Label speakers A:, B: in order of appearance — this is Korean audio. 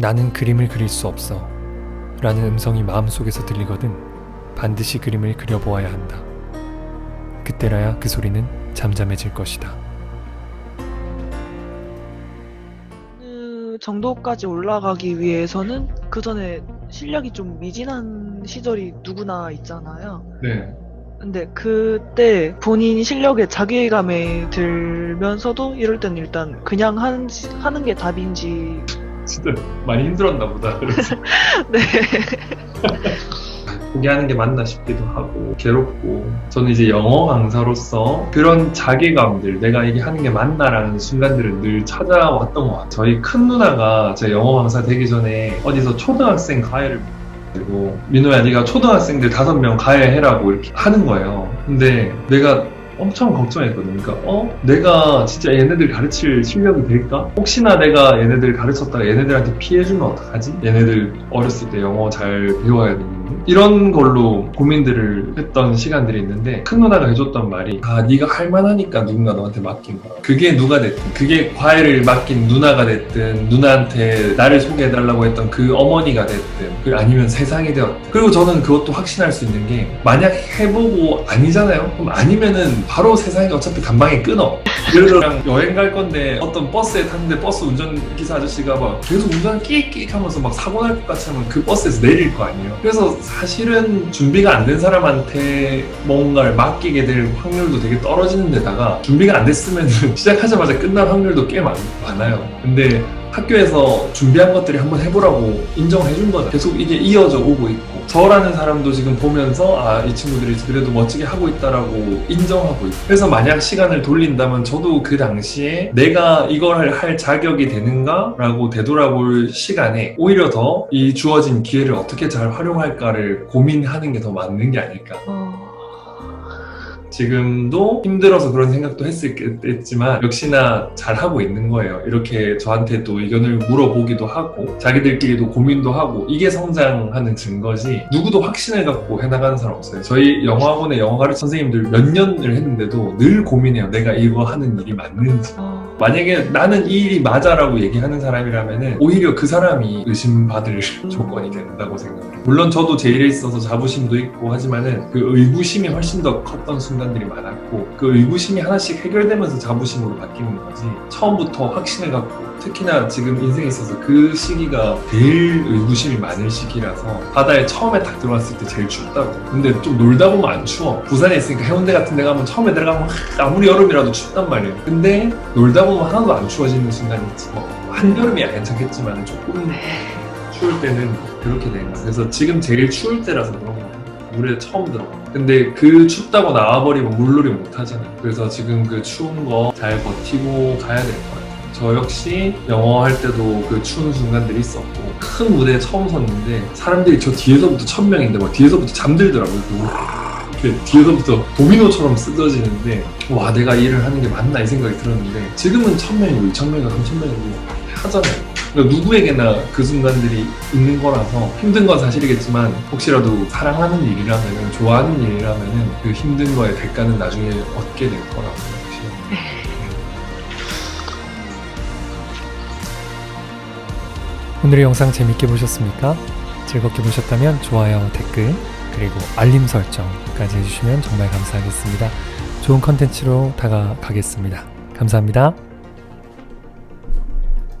A: 나는 그림을 그릴 수 없어. 라는 음성이 마음속에서 들리거든 반드시 그림을 그려보아야 한다. 그때라야 그 소리는 잠잠해질 것이다.
B: 그 정도까지 올라가기 위해서는 그 전에 실력이 좀 미진한 시절이 누구나 있잖아요.
C: 네.
B: 근데 그때 본인 실력에 자괴감에 들면서도 이럴 땐 일단 그냥 하는, 하는 게 답인지
C: 진짜 많이 힘들었나 보다.
B: 네.
C: 포기하는 게 맞나 싶기도 하고 괴롭고 저는 이제 영어 강사로서 그런 자괴감들 내가 이게 하는 게 맞나라는 순간들을 늘 찾아왔던 것 같아요. 저희 큰 누나가 제가 영어 강사 되기 전에 어디서 초등학생 과외를 그리고 민호야 네가 초등학생들 다섯 명 과외해라고 이렇게 하는 거예요. 근데 내가 엄청 걱정했거든요. 그러니까 어 내가 진짜 얘네들 가르칠 실력이 될까? 혹시나 내가 얘네들 가르쳤다가 얘네들한테 피해주면 어떡하지? 얘네들 어렸을 때 영어 잘 배워야 되는데 이런 걸로 고민들을 했던 시간들이 있는데 큰 누나가 해줬던 말이 아 네가 할만하니까 누군가 너한테 맡긴 거야. 그게 누가 됐든 그게 과외를 맡긴 누나가 됐든 누나한테 나를 소개해달라고 했던 그 어머니가 됐든 그 아니면 세상이 되었든 그리고 저는 그것도 확신할 수 있는 게 만약 해보고 아니잖아요? 그럼 아니면은 바로 세상이 어차피 단방에 끊어. 예를 들어 여행 갈 건데 어떤 버스에 탔는데 버스 운전기사 아저씨가 막 계속 운전 끼익끼익 하면서 막 사고 날 것 같이 하면 그 버스에서 내릴 거 아니에요. 그래서 사실은 준비가 안 된 사람한테 뭔가를 맡기게 될 확률도 되게 떨어지는 데다가 준비가 안 됐으면 시작하자마자 끝날 확률도 꽤 많, 많아요. 근데 학교에서 준비한 것들이 한번 해보라고 인정해 준 거죠. 계속 이게 이어져 오고 있고 저라는 사람도 지금 보면서 아 이 친구들이 그래도 멋지게 하고 있다라고 인정하고 있고. 그래서 만약 시간을 돌린다면 저도 그 당시에 내가 이걸 할 자격이 되는가라고 되돌아볼 시간에 오히려 더 이 주어진 기회를 어떻게 잘 활용할까를 고민하는 게 더 맞는 게 아닐까.
B: 어,
C: 지금도 힘들어서 그런 생각도 했었겠지만 역시나 잘하고 있는 거예요. 이렇게 저한테 또 의견을 물어보기도 하고 자기들끼리도 고민도 하고 이게 성장하는 증거지 누구도 확신을 갖고 해나가는 사람 없어요. 저희 영어학원의 영어 가르치 선생님들 몇 년을 했는데도 늘 고민해요. 내가 이거 하는 일이 맞는지.
B: 어,
C: 만약에 나는 이 일이 맞아라고 얘기하는 사람이라면 오히려 그 사람이 의심받을 조건이 된다고 생각해요. 물론 저도 제 일에 있어서 자부심도 있고 하지만은 그 의구심이 훨씬 더 컸던 순간들이 많았고 그 의구심이 하나씩 해결되면서 자부심으로 바뀌는 거지 처음부터 확신을 갖고 특히나 지금 인생에 있어서 그 시기가 제일 의구심이 많은 시기라서 바다에 처음에 딱 들어왔을 때 제일 춥다고. 근데 좀 놀다 보면 안 추워. 부산에 있으니까 해운대 같은 데 가면 처음에 들어가면 하, 아무리 여름이라도 춥단 말이에요. 근데 놀다 보면 하나도 안 추워지는 순간이 있지. 뭐 한여름이야 괜찮겠지만 조금 추울 때는 그렇게 되는 거야. 그래서 지금 제일 추울 때라서 그런 거야 물에 처음 들어가 근데 그 춥다고 나와버리면 물놀이 못 하잖아요. 그래서 지금 그 추운 거 잘 버티고 가야 될것 같아요 저 역시 영어 할 때도 그 추운 순간들이 있었고 큰 무대에 처음 섰는데 사람들이 저 뒤에서부터 천 명인데 막 뒤에서부터 잠들더라고요. 그 이렇게 뒤에서부터 도미노처럼 쓰러지는데 와 내가 이 일을 하는 게 맞나 이 생각이 들었는데 지금은 천 명이고 이천 명이고 삼천 명이고 하잖아요. 그러니까 누구에게나 그 순간들이 있는 거라서 힘든 건 사실이겠지만 혹시라도 사랑하는 일이라면 좋아하는 일이라면 그 힘든 거의 대가는 나중에 얻게 될 거라고 생각해요.
A: 오늘의 영상 재밌게 보셨습니까? 즐겁게 보셨다면 좋아요, 댓글, 그리고 알림 설정까지 해주시면 정말 감사하겠습니다. 좋은 컨텐츠로 다가가겠습니다. 감사합니다.